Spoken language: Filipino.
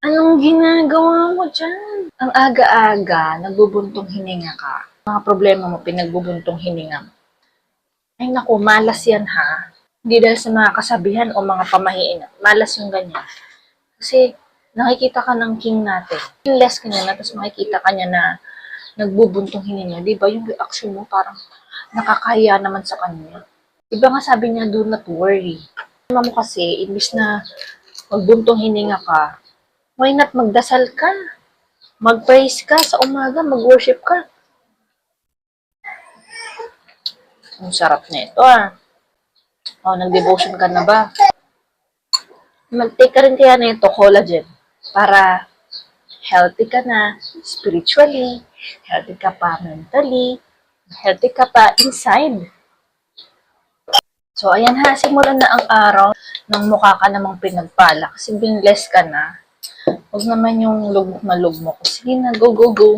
Anong ginagawa mo dyan? Ang aga-aga, nagbubuntong hininga ka. Mga problema mo, pinagbubuntong hininga mo. Ay naku, malas yan ha. Hindi dahil sa mga kasabihan o mga pamahiin. Malas yung ganyan. Kasi nakikita ka ng king natin. Less ka niya na, tapos makikita ka niya na nagbubuntong hininga. Di ba yung reaction mo parang nakakahiya naman sa kanya. Di ba nga sabi niya, do not worry. Tama mo kasi, imbis na magbuntong hininga ka, why not magdasal ka? Mag-praise ka sa umaga, mag-worship ka. Ang sarap na ito ah. Oh, nag-devotion ka na ba? Mag-take ka rin kaya na ito, collagen, para healthy ka na spiritually, healthy ka pa mentally, healthy ka pa inside. So, ayan ha, simulan na ang araw ng mukha ka namang pinagpala kasi binless ka na. Huwag naman yung lugmok na lugmok. Sige na, go, go, go.